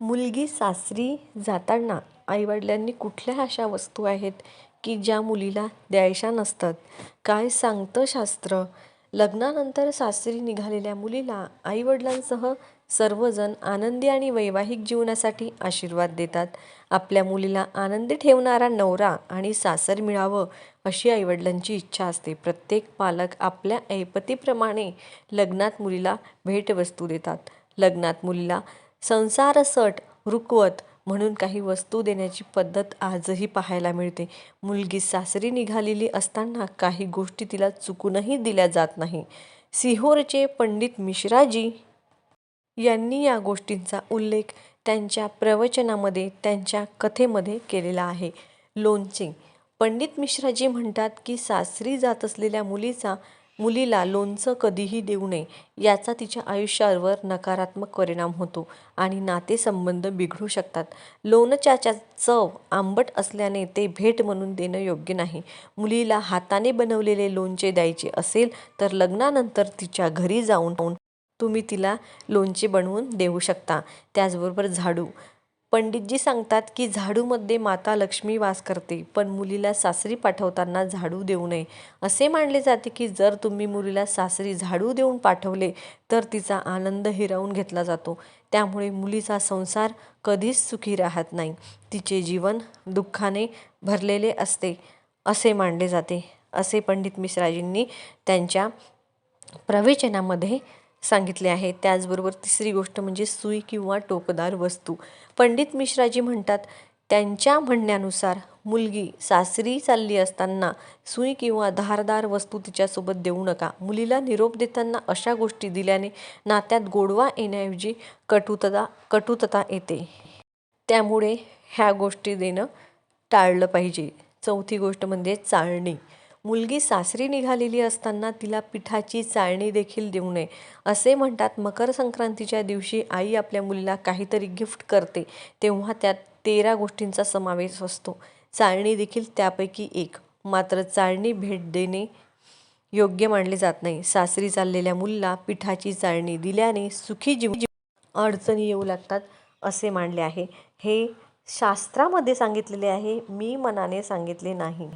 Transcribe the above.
मुलगी सासरी जाताना आईवडिलांनी कुठल्या अशा वस्तू आहेत की ज्या मुलीला द्यायच्या नसतात? काय सांगतं शास्त्र? लग्नानंतर सासरी निघालेल्या मुलीला आईवडिलांसह सर्वजण आनंदी आणि वैवाहिक जीवनासाठी आशीर्वाद देतात. आपल्या मुलीला आनंदी ठेवणारा नवरा आणि सासर मिळावं अशी आईवडिलांची इच्छा असते. प्रत्येक पालक आपल्या ऐपतीप्रमाणे लग्नात मुलीला भेटवस्तू देतात. लग्नात मुलीला संसारसट रुकवत म्हणून काही वस्तू देण्याची पद्धत आजही पाहायला मिळते. मुलगी सासरी निघालेली असताना काही गोष्टी तिला चुकूनही दिल्या जात नाही. सिहोरचे पंडित मिश्राजी यांनी या गोष्टींचा उल्लेख त्यांच्या प्रवचनामध्ये त्यांच्या कथेमध्ये केलेला आहे. लोणचे. पंडित मिश्राजी म्हणतात की सासरी जात असलेल्या मुलीचा मुलीला लोणचं कधीही देऊ नये याचा तिच्या आयुष्यावर नकारात्मक परिणाम होतो आणि नातेसंबंध बिघडू शकतात. लोणच्याच्या चव आंबट असल्याने ते भेट म्हणून देणं योग्य नाही. मुलीला हाताने बनवलेले लोणचे द्यायचे असेल तर लग्नानंतर तिच्या घरी जाऊन तुम्ही तिला लोणचे बनवून देऊ शकता. त्याचबरोबर झाडू. पंडितजी सांगतात की झाडूमध्ये माता लक्ष्मी वास करते पण मुलीला सासरी पाठवताना झाडू देऊ नये. असे मानले जाते की जर तुम्ही मुलीला सासरी झाडू देऊन पाठवले तर तिचा आनंद हिरावून घेतला जातो. त्यामुळे मुलीचा संसार कधीच सुखी राहत नाही. तिचे जीवन दुःखाने भरलेले असते असे मानले जाते. असे पंडित मिश्राजींनी त्यांच्या प्रवचनामध्ये सांगितले आहे. त्याचबरोबर तिसरी गोष्ट म्हणजे सुई किंवा टोकदार वस्तू. पंडित मिश्राजी म्हणतात त्यांच्या म्हणण्यानुसार मुलगी सासरी चालली असताना सुई किंवा धारदार वस्तू तिच्यासोबत देऊ नका. मुलीला निरोप देताना अशा गोष्टी दिल्याने नात्यात गोडवा येण्याऐवजी कटुतता कटुतता येते. त्यामुळे ह्या गोष्टी देणं टाळलं पाहिजे. चौथी गोष्ट म्हणजे चाळणी. मुलगी सासरी निघालेली असताना तिला पिठाची चाळणी देखील देऊ नये असे म्हणतात मकर संक्रांतीच्या दिवशी आई आपल्या मुलीला काहीतरी गिफ्ट करते तेव्हा त्यात तेरा गोष्टींचा समावेश असतो. चाळणी देखील त्यापैकी एक. मात्र चाळणी भेट देणे योग्य मानले जात नाही. सासरी चाललेल्या मुलीला पिठाची चाळणी दिल्याने सुखी जीव अडचणी येऊ लागतात असे मानले आहे. हे शास्त्रामध्ये सांगितलेले आहे. मी मनाने सांगितले नाही.